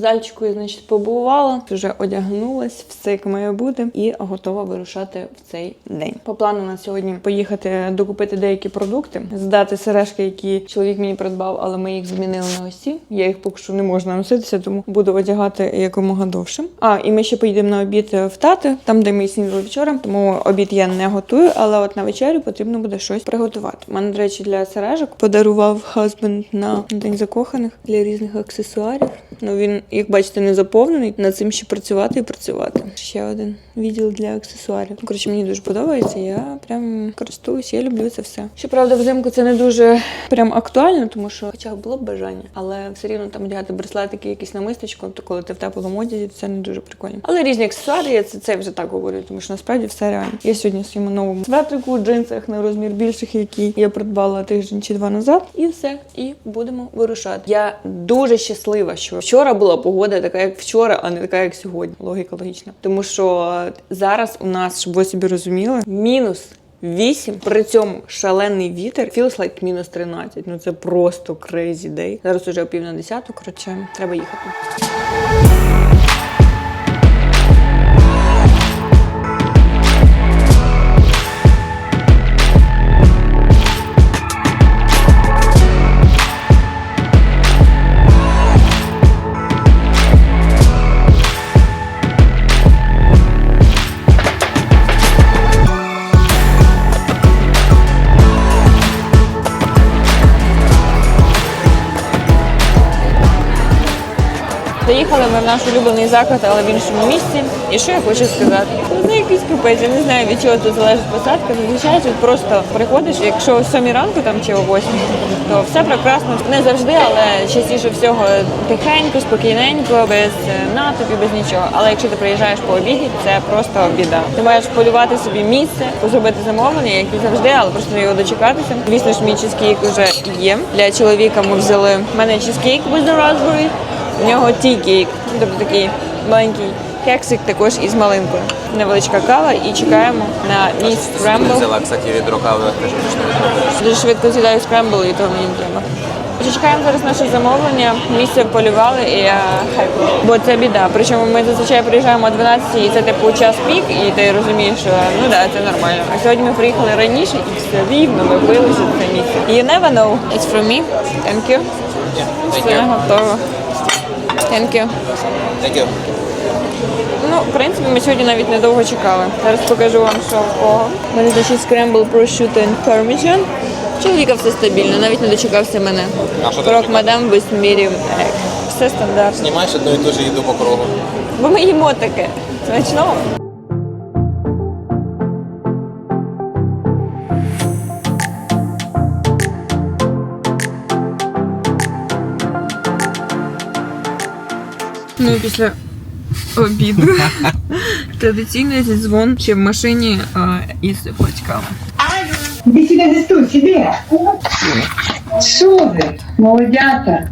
В я, значить, побувала, вже одягнулась, все як має бути, і готова вирушати в цей день. По плану на сьогодні поїхати докупити деякі продукти, здати сережки, які чоловік мені придбав, але ми їх змінили на ось ці. Я їх поки що не можу носитися, тому буду одягати якомога довше. А і ми ще поїдемо на обід в тати, там де ми снідали вчора. Тому обід я не готую, але от на вечерю потрібно буде щось приготувати. Мене, до речі, для сережок подарував хазбенд на день закоханих для різних аксесуарів. Ну він, як бачите, не заповнений. Над цим ще працювати і працювати. Ще один відділ для аксесуарів. Коротше, мені дуже подобається. Я прям користуюсь, я люблю це все. Щоправда, взимку це не дуже прям актуально, тому що, хоча було б бажання, але все рівно там одягати браслетики, якісь намисточку, то коли ти в теплому одязі, це не дуже прикольно. Але різні аксесуари, я це, це вже так говорю, тому що насправді все реально. Я сьогодні в своєму новому светрику, джинсах на розмір більших, які я придбала тиждень чи два назад, і все. І будемо вирушати. Я дуже щаслива, що вчора була погода така, як вчора, а не така, як сьогодні. Логіка логічна. Тому що зараз у нас, щоб ви собі розуміли, мінус 8, при цьому шалений вітер, feels like мінус 13. Ну це просто crazy day. Зараз уже о пів на десяту, коротше, треба їхати. Заїхали ми в наш улюблений заклад, але в іншому місці. І що я хочу сказати? Ну, якийсь капець, я не знаю, від чого тут залежить посадка. Зазвичай тут просто приходиш, якщо о 7 ранку там чи о 8, то все прекрасно. Не завжди, але частіше всього тихенько, спокійненько, без е, натовпів, без нічого. Але якщо ти приїжджаєш по обіді, це просто біда. Ти маєш полювати собі місце, зробити замовлення, як і завжди, але просто його дочекатися. Звісно ж, мій чизкейк вже є. Для чоловіка ми взяли в мене чизкейк the raspberry, у нього тій-кейк, тобто такий маленький кексик також із малинкою. Невеличка кава і чекаємо на мій скрембл. взяла, кстати, відро кави Дуже швидко з'їдаю скрембл і того мені не треба. Чекаємо зараз наше замовлення. Місце полювали і я хайпую. Бо це біда. Причому ми зазвичай приїжджаємо о 12 і це типу час пік, і ти розумієш, що ну да, це нормально. А сьогодні ми приїхали раніше і все рівно ми билися це місце. You never know. It's from me. Thank you. Все готово. Thank you. Дякую. Ну, в принципі, ми сьогодні навіть недовго чекали. Зараз покажу вам, що в кого. У мене значить скрембл prosciutto and parmesan. Чоловіка все стабільно, навіть не дочекався мене. А що ти Крок чекав? мадам без medium. Все стандартно. Знімаєш одну і ту ж їду по кругу. Бо ми їмо таке. Смачного. Ну і після обіду традиційний дзвон чи в машині а, із батьками. Сюда за стул, себе. Что вы, молодята?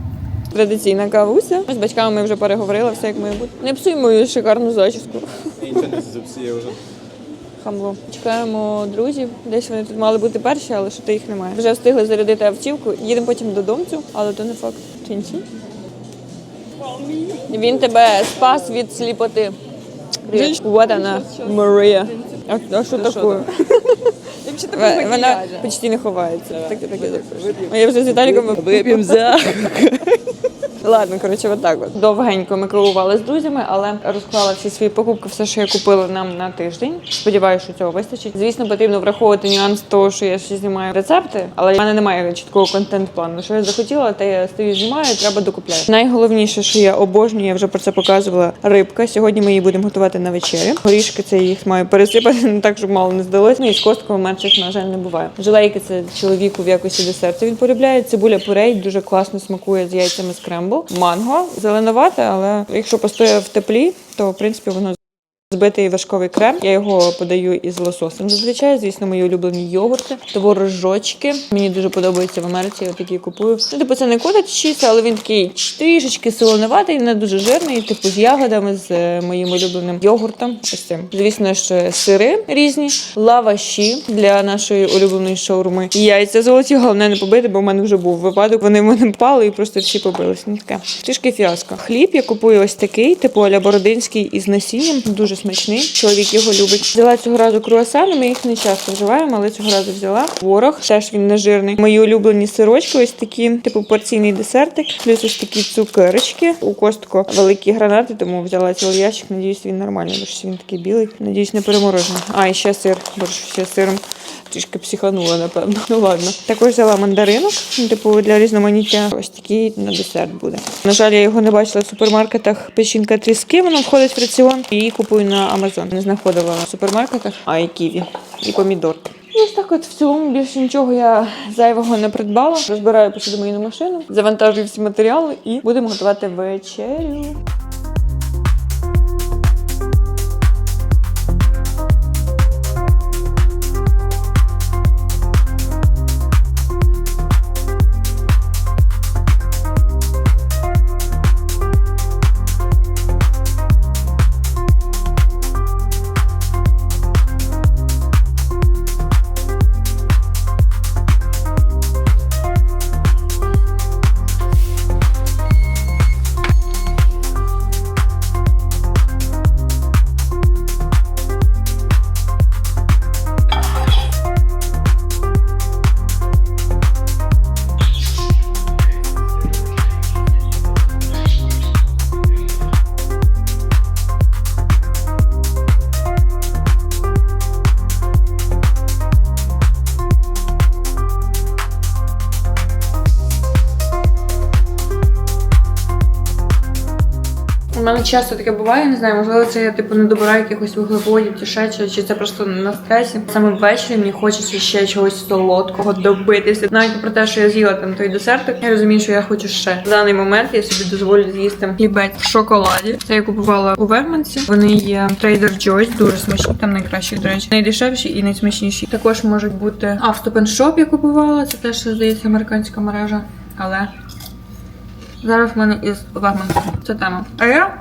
Традиційна кавуся. З батьками ми вже переговорили, все як має бути. Не псуй мою шикарну зачіску. Нічого не зіпсує вже. Хамло. Чекаємо друзів. Десь вони тут мали бути перші, але що то їх немає. Вже встигли зарядити автівку. Їдемо потім додому, але то не факт. Чинчі. Він тебе спас від сліпоти. Вот она, Марія. А, а що таке? Вона почти не ховається. Так, так, так. А Я вже з Віталіком вип'ємо за. Ладно, коротше, отак от. Довгенько ми керували з друзями, але розклала всі свої покупки, все, що я купила нам на тиждень. Сподіваюся, що цього вистачить. Звісно, потрібно враховувати нюанс того, що я ще знімаю рецепти, але в мене немає чіткого контент-плану. Що я захотіла, те я стою знімаю, треба докупляю. Найголовніше, що я обожнюю, я вже про це показувала. Рибка. Сьогодні ми її будемо готувати на вечерю. Горішки це їх маю пересипати, не так, щоб мало не здалось. Ну і з костками менших, на жаль, не буває. Желейки це чоловіку в якості десерту. Він полюбляє. Цибуля пурей дуже класно смакує з яйцями з скрембл. Манго зеленувате, але якщо постоє в теплі, то в принципі воно Збитий вершковий крем. Я його подаю із лососем. Зазвичай, звісно, мої улюблені йогурти, творожочки. Мені дуже подобається в Америці. Я такі купую. Ну, типу, це не котедж чіз, але він такий трішечки солонуватий, не дуже жирний, типу з ягодами, з е, моїм улюбленим йогуртом. Ось цим. Звісно, ще сири різні, лаваші для нашої улюбленої шаурми. Яйця золоті, головне не побити, бо в мене вже був випадок. Вони в мене впали і просто всі побились. Трішки фіаско. Хліб я купую ось такий, типу аля бородинський із насінням. Дуже смачний. Чоловік його любить. Взяла цього разу круасани. Ми їх не часто вживаємо, але цього разу взяла. Творог, теж він не жирний. Мої улюблені сирочки, ось такі, типу порційний десертик. Плюс ось такі цукерочки. У костко великі гранати, тому взяла цілий ящик. Надіюсь, він нормальний, бо щось він такий білий. Надіюсь, не переморожений. А, і ще сир. Бо ще сиром. Трішки психанула, напевно. Ну ладно. Також взяла мандаринок, ну, типу для різноманіття. Ось такий на десерт буде. На жаль, я його не бачила в супермаркетах. Печінка тріски, воно входить в раціон. Її купую на Амазон. Не знаходила в супермаркетах, а і ківі, і помідорки. Ось так от в цілому більше нічого я зайвого не придбала. Розбираю посудомийну машину, завантажую всі матеріали і будемо готувати вечерю. Мене часто таке буває, не знаю, можливо, це я типу не добираю якихось вуглеводів чи ще чогось, чи це просто на стресі. Саме ввечері мені хочеться ще чогось солодкого добитися. Навіть про те, що я з'їла там той десертик, я розумію, що я хочу ще. В даний момент я собі дозволю з'їсти хлібець в шоколаді. Це я купувала у Вегманці. Вони є Trader Joe's, дуже смачні, там найкращі, до речі, найдешевші і найсмачніші. Також можуть бути а в Shop я купувала. Це теж здається американська мережа, але. Зараз в мене із Вагманська. Це тема. А я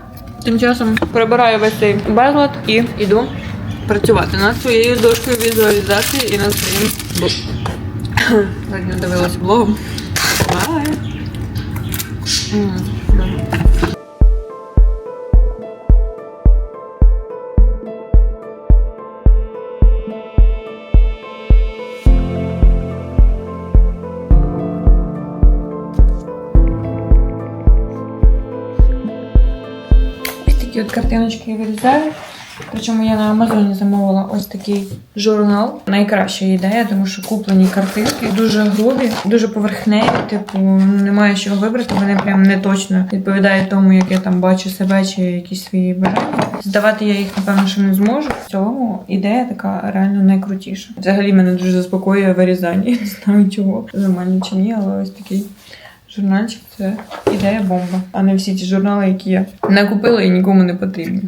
тим часом прибираю весь цей безлад і йду працювати над своєю дошкою візуалізації і над своїм не дивилася блогом. Бай! М, картиночки вирізаю. Причому я на Амазоні замовила ось такий журнал. Найкраща ідея, тому що куплені картинки дуже грубі, дуже поверхневі. Типу, немає чого вибрати. Вони прям не точно відповідають тому, як я там бачу себе чи якісь свої бажання. Здавати я їх, напевно, що не зможу. В цілому ідея така реально найкрутіша. Взагалі мене дуже заспокоює вирізання. Не знаю чого. Нормально чи ні, але ось такий. Журнальчик це ідея бомба, а не всі ті журнали, які я не купила і нікому не потрібні.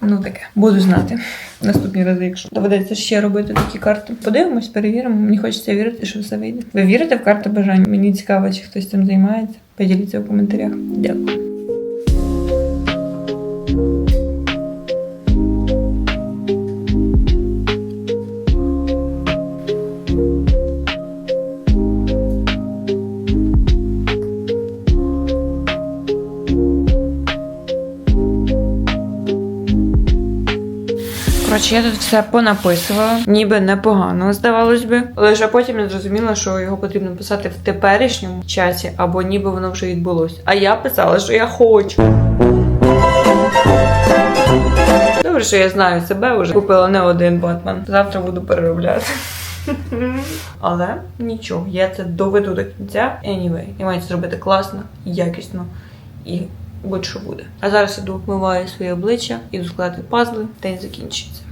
Ну таке, буду знати наступні рази, якщо доведеться ще робити такі карти. Подивимось, перевіримо. Мені хочеться вірити, що все вийде. Ви вірите в карти бажань? Мені цікаво, чи хтось цим займається. Поділіться в коментарях. Дякую. Коротше, я тут все понаписувала, ніби непогано, здавалось би. Лише потім я зрозуміла, що його потрібно писати в теперішньому часі, або ніби воно вже відбулося. А я писала, що я хочу. Добре, що я знаю себе вже. Купила не один батман. Завтра буду переробляти. Але нічого, я це доведу до кінця. Anyway, я маю це зробити класно, якісно і будь-що буде. А зараз іду вмиваю своє обличчя, іду складати пазли, день закінчується.